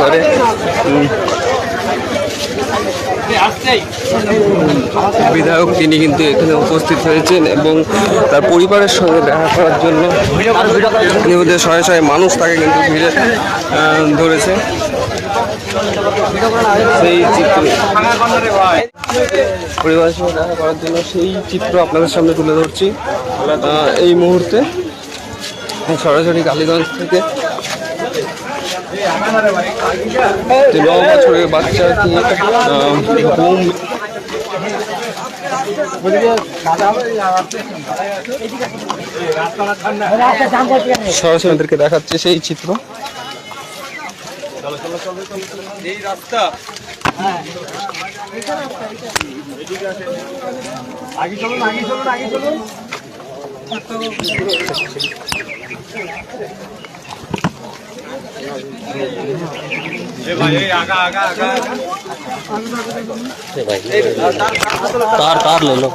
ঘরে। বিধায়ক তিনি কিন্তু এখানে উপস্থিত হয়েছেন এবং তার পরিবারের সঙ্গে দেখা করার জন্য শয়ে শয়ে মানুষ তাকে কিন্তু ঘিরে ধরেছে। সেই চিত্র পরিবারের সঙ্গে দেখা করার জন্য সেই চিত্র আপনাদের সামনে তুলে ধরছি। এই মুহূর্তে সরাসরি কালীগঞ্জ থেকে ন বছরের বাচ্চাকে আহ, ঘুম সরাসরি আমাদেরকে দেখাচ্ছে সেই চিত্র तार तार ले लो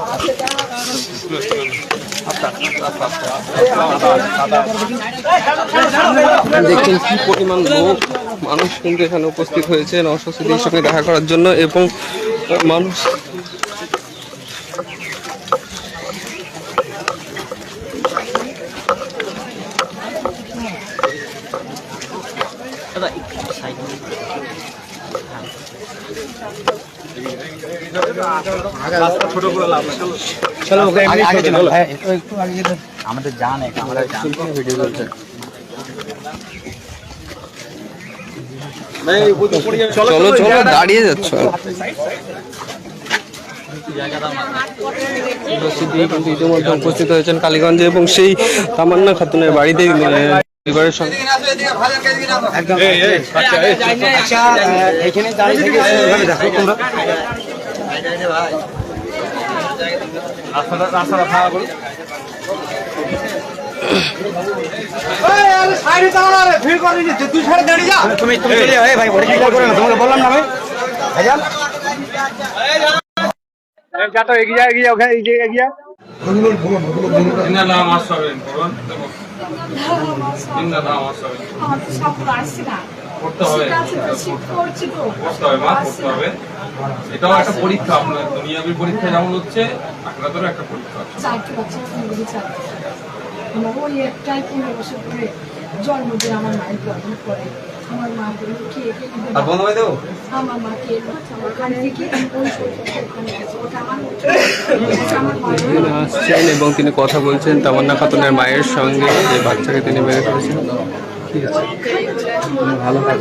দেখছেন কি পরিমাণ লোক মানুষ কিন্তু এখানে উপস্থিত হয়েছে অস্বস্তির সঙ্গে দেখা করার জন্য এবং মানুষ আমাদের জানে আমরা জানি ভিডিও করছে চলো চলো দাঁড়িয়ে যাচ্ছ। ইতিমধ্যে উপস্থিত হয়েছেন কালীগঞ্জে এবং সেই তামান্না খাতুনের বাড়িতেই আহ, পরিবারের সঙ্গে এখানে দাঁড়িয়ে থেকে ওখানে দেখো তোমরা তুমি তুমি চলে যাও ভাই ওটা কি করে না তোমাকে বললাম না ভাই ভাইজান যাতো এগিয়ে এগিয়ে ওখানে এগিয়ে এটাও একটা পরীক্ষা আপনার দুনিয়াবি পরীক্ষা যেমন হচ্ছে আপনাদেরও একটা পরীক্ষা আমার ওই একটাই পনেরো বছর ধরে জন্মদিন আমার মায়ের করে আমার মা বলল কে আমার মা কে আমার ওখানে থেকে আমি ওই সরকার ওখানে গেছি ওটা আমার ওটা আমার তিনি মা আসছেন এবং তিনি কথা বলছেন তামান্না খাতুনের মায়ের সঙ্গে যে বাচ্চাকে তিনি মেরে ফেলেছেন ভালো কাজ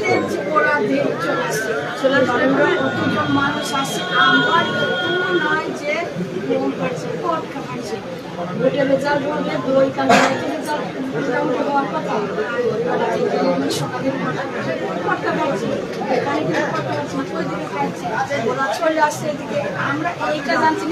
আমার এইটা জানছি